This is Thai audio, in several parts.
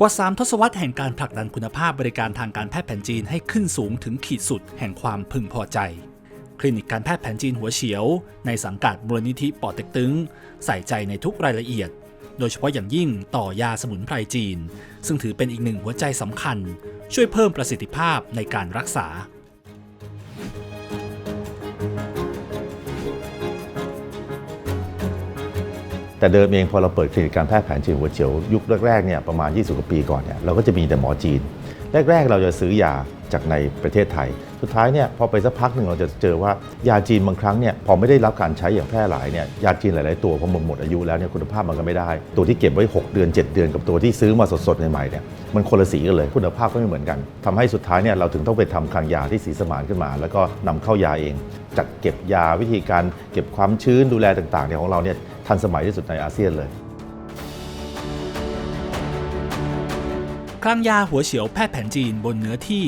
กว่า 3 ทศวรรษแห่งการผลักดันคุณภาพบริการทางการแพทย์แผนจีนให้ขึ้นสูงถึงขีดสุดแห่งความพึงพอใจ คลินิกการแพทย์แผนจีนหัวเฉียว ในสังกัดมูลนิธิปอเต็กตึง ใส่ใจในทุกรายละเอียด โดยเฉพาะอย่างยิ่งต่อยาสมุนไพรจีน ซึ่งถือเป็นอีกหนึ่งหัวใจสำคัญ ช่วยเพิ่มประสิทธิภาพในการรักษา แต่เดิมเองพอเราเปิดคลินิกการแพทย์แผนจีนหัวเฉียวยุคแรกๆเนี่ยประมาณ 20 กว่าปีก่อนเนี่ยเราก็จะมีแต่หมอจีน แรกๆ เราจะซื้อยา จากในประเทศไทย สุดท้ายเนี่ยพอไปสักพักหนึ่งเราจะเจอว่ายาจีนบางครั้งเนี่ยพอไม่ได้รับการใช้อย่างแพร่หลายเนี่ยยาจีนหลาย ๆ ตัวพอหมดหมดอายุแล้วเนี่ยคุณภาพมันก็ไม่ได้ ตัวที่เก็บไว้ 6 เดือน 7 เดือนกับตัวที่ซื้อมาสด ๆ ใหม่ ๆ เนี่ยมันคนละสีกันเลยคุณภาพก็ไม่เหมือนกันทำให้สุดท้ายเนี่ยเราถึงต้องไปทำคลังยาที่สีสมานขึ้นมา แล้วก็นำเข้ายาเองจัดเก็บยาวิธีการเก็บความชื้นดูแลต่าง ๆ เนี่ยของเราเนี่ยทันสมัยที่สุดในอาเซียนเลย คลังยาหัวเฉียวแพทย์แผนจีนบนเนื้อที่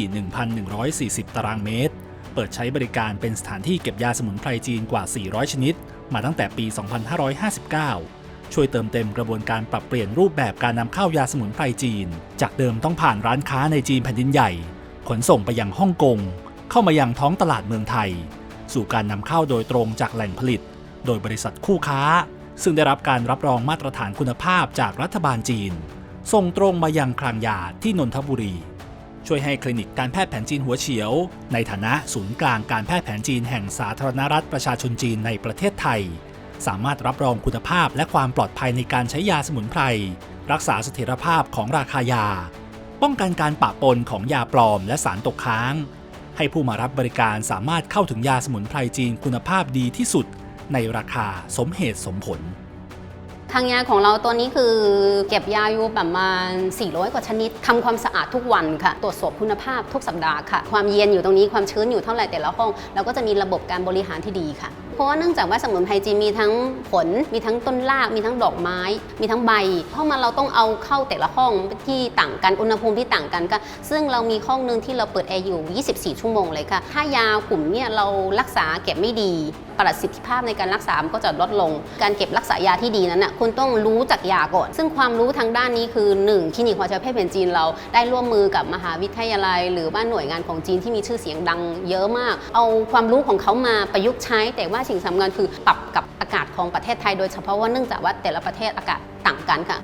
1,140 ตารางเมตร เปิดใช้บริการเป็นสถานที่เก็บยาสมุนไพรจีนกว่า 400 ชนิด มาตั้งแต่ปี 2559 ช่วยเติมเต็มกระบวนการปรับเปลี่ยนรูปแบบการนำเข้ายาสมุนไพรจีน จากเดิมต้องผ่านร้านค้าในจีนแผ่นดินใหญ่ ขนส่งไปยังฮ่องกง เข้ามายังท้องตลาดเมืองไทย สู่การนำเข้าโดยตรงจากแหล่งผลิต โดยบริษัทคู่ค้า ซึ่งได้รับการรับรองมาตรฐานคุณภาพจากรัฐบาลจีน ส่งตรงมายังคลังยาที่นนทบุรี ช่วยให้คลินิกการแพทย์แผนจีนหัวเฉียว ในฐานะศูนย์กลางการแพทย์แผนจีนแห่งสาธารณรัฐประชาชนจีนในประเทศไทย สามารถรับรองคุณภาพและความปลอดภัยในการใช้ยาสมุนไพร รักษาเสถียรภาพของราคายา ป้องกันการปะปนของยาปลอมและสารตกค้าง ให้ผู้มารับบริการสามารถเข้าถึงยาสมุนไพรจีนคุณภาพดีที่สุด ในราคาสมเหตุสมผล ทางยาของเราตัวนี้คือเก็บยาอยู่ประมาณ 400 กว่าชนิดทำความสะอาดทุกวันค่ะ ตรวจสอบคุณภาพทุกสัปดาห์ค่ะ ความเย็นอยู่ตรงนี้ความชื้นอยู่เท่าไหร่แต่ละห้อง เราก็จะมีระบบการบริหารที่ดีค่ะเพราะว่าเนื่องจากว่าสมุนไพรจีนมีทั้งผล มีทั้งต้นราก มีทั้งดอกไม้ มีทั้งใบเพราะมันเราต้องเอาเข้าแต่ละห้องที่ต่างกัน อุณหภูมิที่ต่างกันก็ ซึ่งเรามีห้องหนึงที่เราเปิดแอร์อยู่ 24 ชั่วโมงเลยค่ะ ถ้ายากลุ่มเนี่ยเรารักษาเก็บไม่ดี ประสิทธิภาพในการรักษาก็จะลดลง การเก็บรักษายาที่ดีนั้นน่ะคุณต้องรู้จักยาก่อน ซึ่งความรู้ทางด้านนี้คือ 1. คลินิกหัวใจแพทย์แผนจีนเราได้ร่วมมือกับมหาวิทยาลัย หรือว่าหน่วยงานของจีนที่มีชื่อเสียงดังเยอะมาก เอาความรู้ของเขามาประยุกต์ใช้ แต่ว่าสิ่งสำคัญคือปรับกับอากาศของประเทศไทย โดยเฉพาะว่าเนื่องจากว่าแต่ละประเทศอากาศต่างกันค่ะ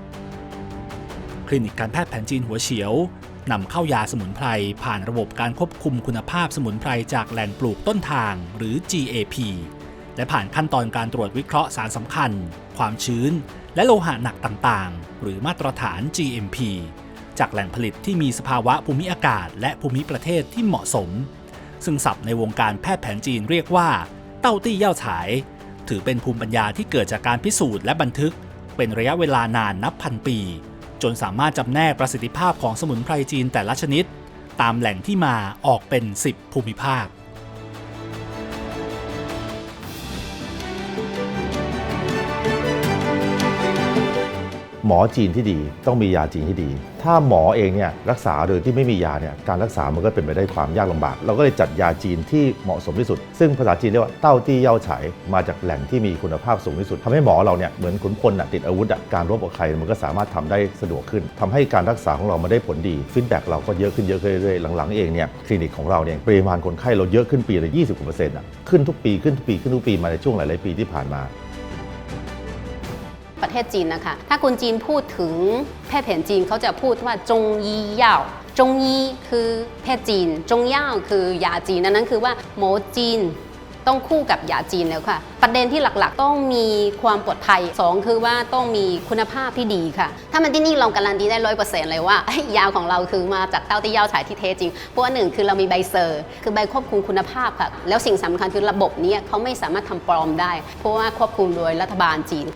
คลินิกการแพทย์แผนจีนหัวเฉียวนำเข้ายาสมุนไพรผ่านระบบการควบคุมคุณภาพสมุนไพรจากแหล่งปลูกต้นทางหรือ GAP และผ่านขั้นตอนการตรวจวิเคราะห์สารสำคัญ ความชื้น และโลหะหนักต่างๆ หรือมาตรฐาน GMP จากแหล่งผลิตที่มีสภาวะภูมิอากาศ และภูมิประเทศที่เหมาะสม ซึ่งศัพท์ในวงการแพทย์แผนจีนเรียกว่า เต้าตี้เย่าฉาย ถือเป็นภูมิปัญญาที่เกิดจากการพิสูจน์และบันทึก เป็นระยะเวลานานนับพันปี จนสามารถจำแนกประสิทธิภาพของสมุนไพรจีนแต่ละชนิด ตามแหล่งที่มาออกเป็น 10 ภูมิภาค หมอจีนที่ดีต้องมียาจีนที่ดี ถ้าหมอเองเนี่ยรักษาโดยที่ไม่มียาเนี่ยการรักษามันก็เป็นไปได้ความยากลำบาก เราก็เลยจัดยาจีนที่เหมาะสมที่สุด ซึ่งภาษาจีนเรียกว่าเต้าตี้เย่าไฉมาจากแหล่งที่มีคุณภาพสูงที่สุดทำให้หมอเราเนี่ยเหมือนขุนพลติดอาวุธการรบกับใครมันก็สามารถทำได้สะดวกขึ้นทำให้การรักษาของเรามาได้ผลดีฟีดแบ็กเราก็เยอะขึ้นเยอะขึ้นเรื่อยๆหลังๆเองเนี่ยคลินิกของเราเนี่ยปริมาณคนไข้เราเยอะขึ้นปีละ20กว่าเปอร์เซ็นต์ขึ้นทุกปีขึ้นทุกปีขึ้นทุกปีมาในช่วงหลายๆปีที่ผ่านมา เทศจีนนะคะ ถ้าคนจีนพูดถึงแพทย์แผนจีนเขาจะพูดว่าจงยีเย่าจงยีคือแพทย์จีน จงเย่าคือยาจีนนั้นคือว่าหมอจีนต้องคู่กับยาจีนแล้วค่ะ ประเด็นที่หลักๆ ต้องมีความปลอดภัย 2 คือว่าต้องมีคุณภาพที่ดีค่ะ ถ้ามันที่นี่เราการันตีได้ร้อยเปอร์เซ็นต์เลยว่า ยาของเราคือมาจากเต้าที่ย่าฉายที่แท้จริง เพราะว่าหนึ่งคือเรามีใบเซอร์ คือใบควบคุมคุณภาพค่ะ แล้วสิ่งสำคัญคือระบบนี้เขาไม่สามารถทำปลอมได้ เพราะว่าควบคุมโดยรัฐบาลจีน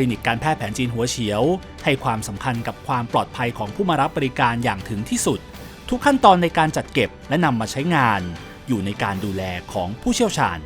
ลินิกการแพทย์แผนจีนหัวเฉียว ให้ความสำคัญกับความปลอดภัยของผู้มารับบริการอย่างถึงที่สุด ทุกขั้นตอนในการจัดเก็บและนำมาใช้งาน อยู่ในการดูแลของผู้เชี่ยวชาญ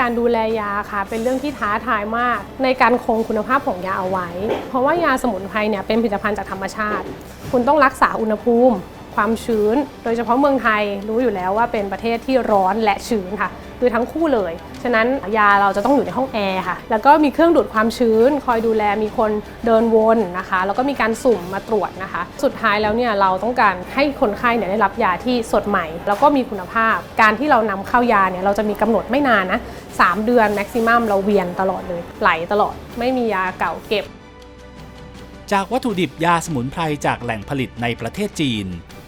การดูแลยาค่ะเป็นเรื่องที่ท้าทายมาก ในการคงคุณภาพของยาเอาไว้ เพราะว่ายาสมุนไพรเนี่ยเป็นผลิตภัณฑ์จากธรรมชาติ คุณต้องรักษาอุณหภูมิความชื้น โดยเฉพาะเมืองไทยรู้อยู่แล้วว่าเป็นประเทศที่ร้อนและชื้นค่ะ คือทั้งคู่เลย ฉะนั้นยาเราจะต้องอยู่ในห้องแอร์ค่ะ แล้วก็มีเครื่องดูดความชื้น คอยดูแลมีคนเดินวนนะคะ แล้วก็มีการสุ่มมาตรวจนะคะ สุดท้ายแล้วเนี่ยเราต้องการให้คนไข้เนี่ยได้รับยาที่สดใหม่ แล้วก็มีคุณภาพ การที่เรานำเข้ายาเนี่ยเราจะมีกำหนดไม่นานนะสามเดือนแม็กซิมัมเราเวียนตลอดเลยไหลตลอด ไม่มียาเก่าเก็บ จากวัตถุดิบยาสมุนไพรจากแหล่งผลิตในประเทศจีน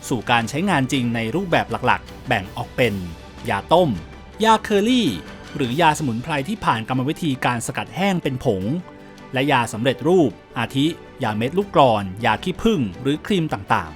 สู่การใช้งานจริงในรูปแบบหลักๆ แบ่งออกเป็น ยาต้ม ยาเคอรี่ หรือยาสมุนไพรที่ผ่านกรรมวิธีการสกัดแห้งเป็นผง และยาสำเร็จรูป อาทิ ยาเม็ดลูกกรอน ยาขี้ผึ้งหรือครีมต่าง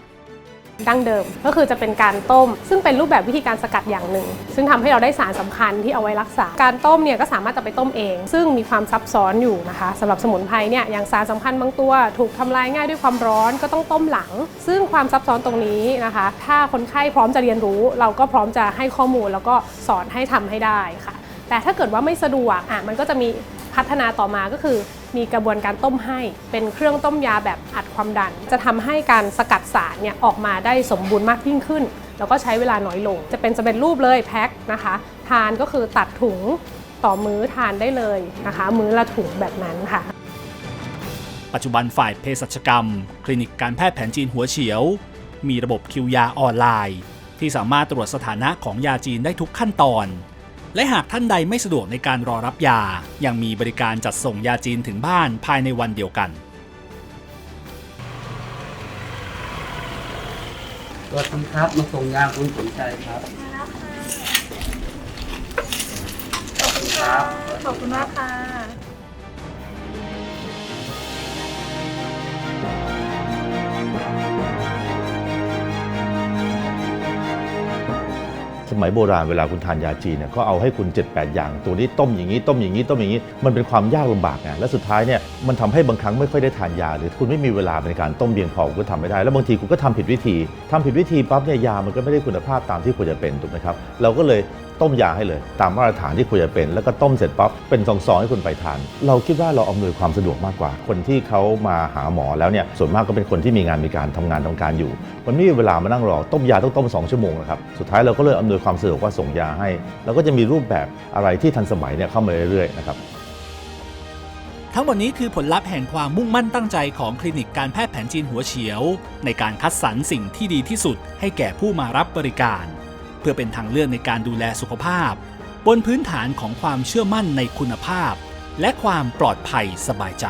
ดั้งเดิม ก็คือจะเป็นการต้ม ซึ่งเป็นรูปแบบวิธีการสกัดอย่างหนึ่ง ซึ่งทำให้เราได้สารสำคัญที่เอาไว้รักษา การต้มเนี่ยก็สามารถจะไปต้มเอง ซึ่งมีความซับซ้อนอยู่นะคะสำหรับสมุนไพรเนี่ยอย่างสารสำคัญบางตัว ถูกทำลายง่ายด้วยความร้อนก็ต้องต้มหลัง ซึ่งความซับซ้อนตรงนี้นะคะ ถ้าคนไข้พร้อมจะเรียนรู้ เราก็พร้อมจะให้ข้อมูลแล้วก็สอนให้ทำให้ได้ค่ะ แต่ถ้าเกิดว่าไม่สะดวกอะมันก็จะมี พัฒนาต่อมาก็คือ มีกระบวนการต้มให้เป็นเครื่องต้มยาแบบอัดความดัน จะทำให้การสกัดสารเนี่ยออกมาได้สมบูรณ์มากยิ่งขึ้น แล้วก็ใช้เวลาน้อยลง จะเป็นสำเร็จรูปเลยแพ็คนะคะ ทานก็คือตัดถุงต่อมื้อทานได้เลยนะคะ มื้อละถุงแบบนั้นค่ะปัจจุบันฝ่ายเภสัชกรรม คลินิกการแพทย์แผนจีนหัวเฉียว มีระบบคิวยาออนไลน์ ที่สามารถตรวจสถานะของยาจีนได้ทุกขั้นตอน และหากท่านใดไม่สะดวกในการรอรับยา ยังมีบริการจัดส่งยาจีนถึงบ้านภายในวันเดียวกัน สวัสดีครับ มาส่งยาคุณสนใจครับ ขอบคุณครับ ขอบคุณมากค่ะ สมัยโบราณเวลาคุณทานยาจีนเนี่ยก็เอาให้คุณ 7-8 อย่าง ตัวนี้ต้มอย่างนี้ต้มอย่างนี้ต้มอย่างนี้ มันเป็นความยากลำบากไงและสุดท้ายเนี่ยมันทำให้บางครั้งไม่ค่อยได้ทานยา หรือคุณไม่มีเวลาในการต้มเบียงพอคุณก็ทำไม่ได้ แล้วบางทีคุณก็ทำผิดวิธีทำผิดวิธีปั๊บเนี่ยยามันก็ไม่ได้คุณภาพตามที่ควรจะเป็นถูกไหมครับเราก็เลย ต้มยาให้เลย ตามมาตรฐานที่ควรจะเป็น แล้วก็ต้มเสร็จปั๊บเป็นซองๆให้คุณไปทาน เราคิดว่าเราอำนวยความสะดวกมากกว่า คนที่เขามาหาหมอแล้วเนี่ยส่วนมากก็เป็นคนที่มีงานมีการทำงานทำการอยู่ มันไม่มีเวลามานั่งรอต้มยาต้องต้ม2ชั่วโมงนะครับสุดท้ายเราก็เลยอำนวยความสะดวกว่าส่งยาให้ แล้วก็จะมีรูปแบบอะไรที่ทันสมัยเนี่ยเข้ามาเรื่อยๆนะครับทั้งหมดนี้คือผลลัพธ์แห่งความมุ่งมั่นตั้งใจของคลินิกการแพทย์แผนจีนหัวเฉียว ในการคัดสรรสิ่งที่ดีที่สุดให้แก่ผู้มารับบริการ เพื่อเป็นทางเลือกในการดูแลสุขภาพ บนพื้นฐานของความเชื่อมั่นในคุณภาพ และความปลอดภัยสบายใจ